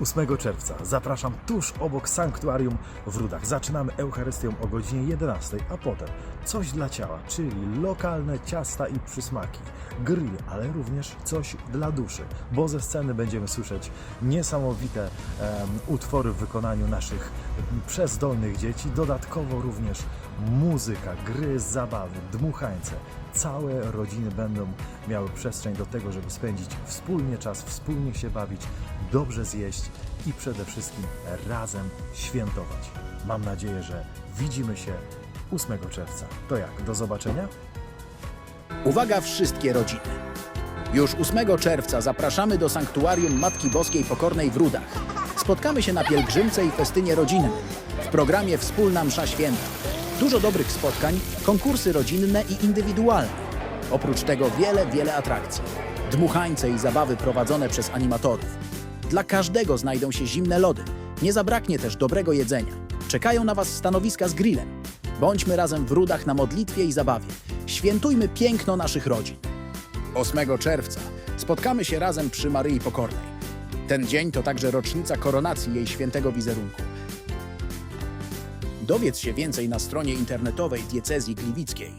8 czerwca. Zapraszam tuż obok sanktuarium. W Rudach. Zaczynamy Eucharystią o godzinie 11, a potem coś dla ciała, czyli lokalne ciasta i przysmaki, grill, ale również coś dla duszy, bo ze sceny będziemy słyszeć niesamowite em, utwory w wykonaniu naszych przezdolnych dzieci, dodatkowo również muzyka, gry, zabawy, dmuchańce. Całe rodziny będą miały przestrzeń do tego, żeby spędzić wspólnie czas, wspólnie się bawić, dobrze zjeść i przede wszystkim razem świętować. Mam nadzieję, że widzimy się 8 czerwca. To jak? Do zobaczenia? Uwaga wszystkie rodziny! Już 8 czerwca zapraszamy do Sanktuarium Matki Boskiej Pokornej w Rudach. Spotkamy się na pielgrzymce i festynie rodzinnym. W programie Wspólna Msza Święta. Dużo dobrych spotkań, konkursy rodzinne i indywidualne. Oprócz tego wiele, wiele atrakcji. Dmuchańce i zabawy prowadzone przez animatorów. Dla każdego znajdą się zimne lody. Nie zabraknie też dobrego jedzenia. Czekają na Was stanowiska z grillem. Bądźmy razem w Rudach na modlitwie i zabawie. Świętujmy piękno naszych rodzin. 8 czerwca spotkamy się razem przy Maryi Pokornej. Ten dzień to także rocznica koronacji jej świętego wizerunku. Dowiedz się więcej na stronie internetowej diecezji gliwickiej.